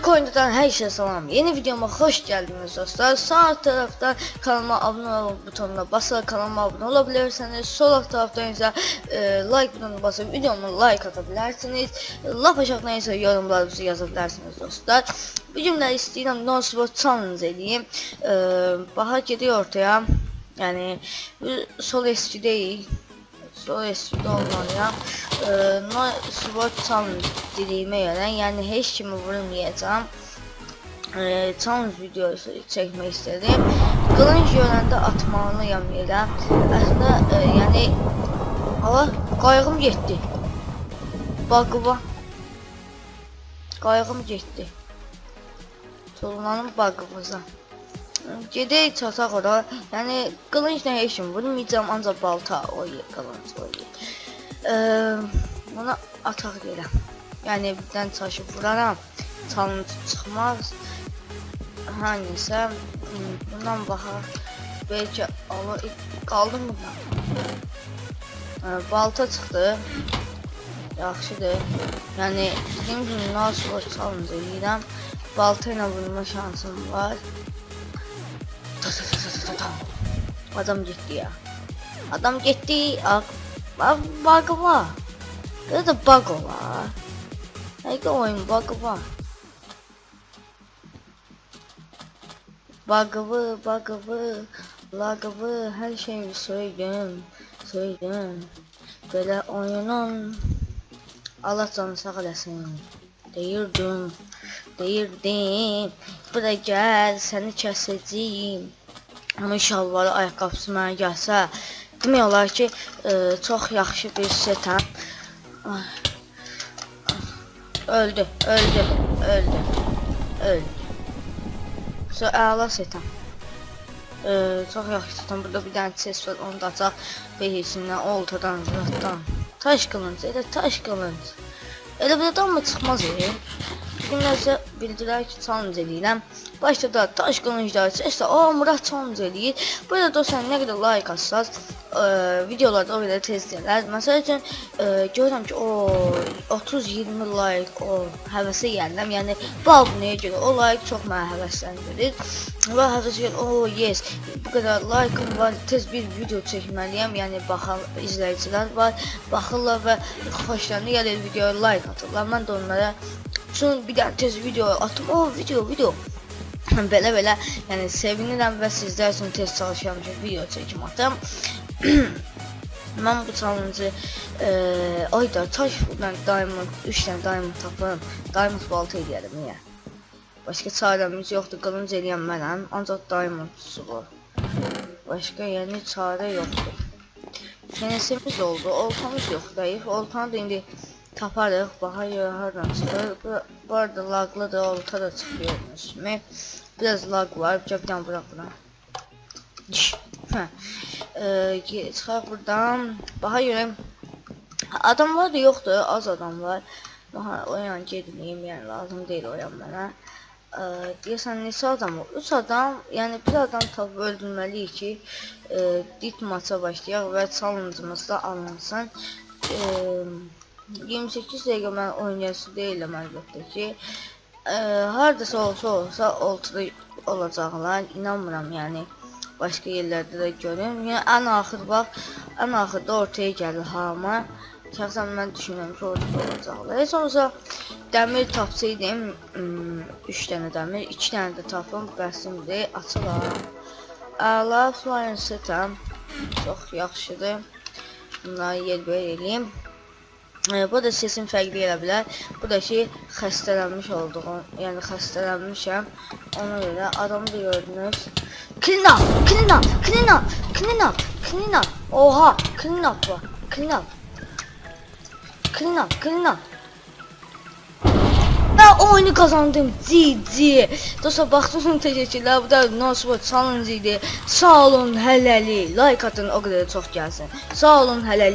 oyundan her şey salam. Yeni videoma hoş geldiniz dostlar. Sağ tarafta kanalıma abone ol butonuna basarak kanalıma abone olabilirsiniz. Sol alt taraftan ise e, like butonuna basıp videoma like atabilirsiniz. Laf aşağıdan ise yorumlarınızı yazabilirsiniz dostlar. Bu cümle istəyirəm no sport challenge edeyim. E, bahar gidiyor ortaya. Yani sol eski değil. Sol eski olmalıyam. E, no sport challenge dediğime göre yani hiç kimi vurmayacağım. E, challenge videosu çekmek istedim. Kılınç yönünde atmalıyam yerə. Aslında e, yani Allah qayğım getdi. Bagıva. Qayğım getdi. Tuğlanın bagımıza. Gedək çataq ora. Yəni qılınc nə işim vurmayacağam ancaq balta o yer qılınc o yer. Eee buna ataq yerə. Yəni birdən çaşı vuraram. Çıxmaz. Hər nəsə hmm, bundan baxaq. Bəlkə ala qaldım bundan. Ee, balta çıxdı. Yaxşıdır. Yəni dediyim kimi nasıl challenge edirəm. Balta ilə vurma şansım var. Adam gitti ya. Adam gitti. Bug var. Burada da bug var. Hangi oyun bug var? Bug'ı, bug'ı, lag'ı, her şeyi söyledim, söyledim. Böyle oyunun Allah canı sağ eləsin. Deyirdim, deyirdim. Bura gəl, səni kəsəcəyim. Amma şalvarı ayaqqabısı mənə gəlsə, demək olar ki, e, çox yaxşı bir setəm. Öldü, öldü, öldü, öldü. So, əla setəm. Ee, çox yaxşı setəm. Burada bir dənə chest var, onu da açaq. Behisindən, oltadan, zırhdan. Taş qılınc, elə taş qılınc. Elə buradan mı çıxmaz e? Günlərcə bildilər ki, eləyirəm. Başda da taş qılınclar, chestlər, o Murat challenge eləyir. Burada dostlar nə qədər like atsaz, e, videolarda o qədər tez gələr. Məsəl üçün e, görürəm ki, o 30-20 like o həvəsə gəlirəm. Yəni bu abunəyə görə o like çox mənə həvəsləndirir. Və həvəs gəlir, o yes, bu qədər like var, tez bir video çəkməliyəm. Yəni baxan izləyicilər var, baxırlar və xoşlarına gəlir videoya like atırlar. Mən də onlara Şunu bir dənə tez video atım. O video video. belə belə yəni sevinirəm və sizlər üçün tez çalışıram ki, video çəkim atım. Mən bu challenge e, ayda taş ben diamond 3 dənə diamond tapım. Diamond balta eləyərəm niyə? Başqa çarəmiz yoxdur. Qılınc eləyən mənəm, ancaq diamond suğu. Başqa yəni çarə yoxdur. Şenesimiz oldu. Oltamız yox, zayıf. Oltanı da indi görə hardan çıxır. Bu, bu arada laglı da olta da çıxıyor üstüme. Biraz lag var. Cəbdən bırak buna. Ee, çıxaq buradan. Baxa görə adamlar da yoxdur. Az adam var. Baxa o yan gedməyim. Yəni lazım deyil o yan mənə. Ee, deyəsən neçə adam var? 3 adam, yəni bir adam tapıb öldürməliyik ki, e, dit maça başlayaq və challenge'ımız da alınsın. E, 28 dəqiqə mən oynayası deyiləm əlbəttə ki. E, hardasa olsa olsa ultra olacaqlar, inanmıram yəni. Başqa yerlərdə də görürüm. Yəni ən axır bax, ən axırda ortaya gəlir hamı. Şəxsən mən düşünürəm ki, orada olacaqlar. Heç olsa dəmir tapsaydım, 3 dənə dəmir, 2 dənə də tapım, bəsimdir, açılar. Əla flying setam çox yaxşıdır. Bunları yerbəyer eləyim. E, bu da sesim fərqli gələ bilər. Bu da ki, xəstələnmiş olduğum, yəni xəstələnmişəm. Ona görə adamı da gördünüz. Clean up, clean up, clean. Oha, clean up var. Clean up. Clean. Ben oyunu kazandım. GG. Dostlar baktığınız için teşekkürler. Bu da Nosword Challenge idi. Sağ olun hələli. Like atın o kadar çok gelsin. Sağ olun hələli.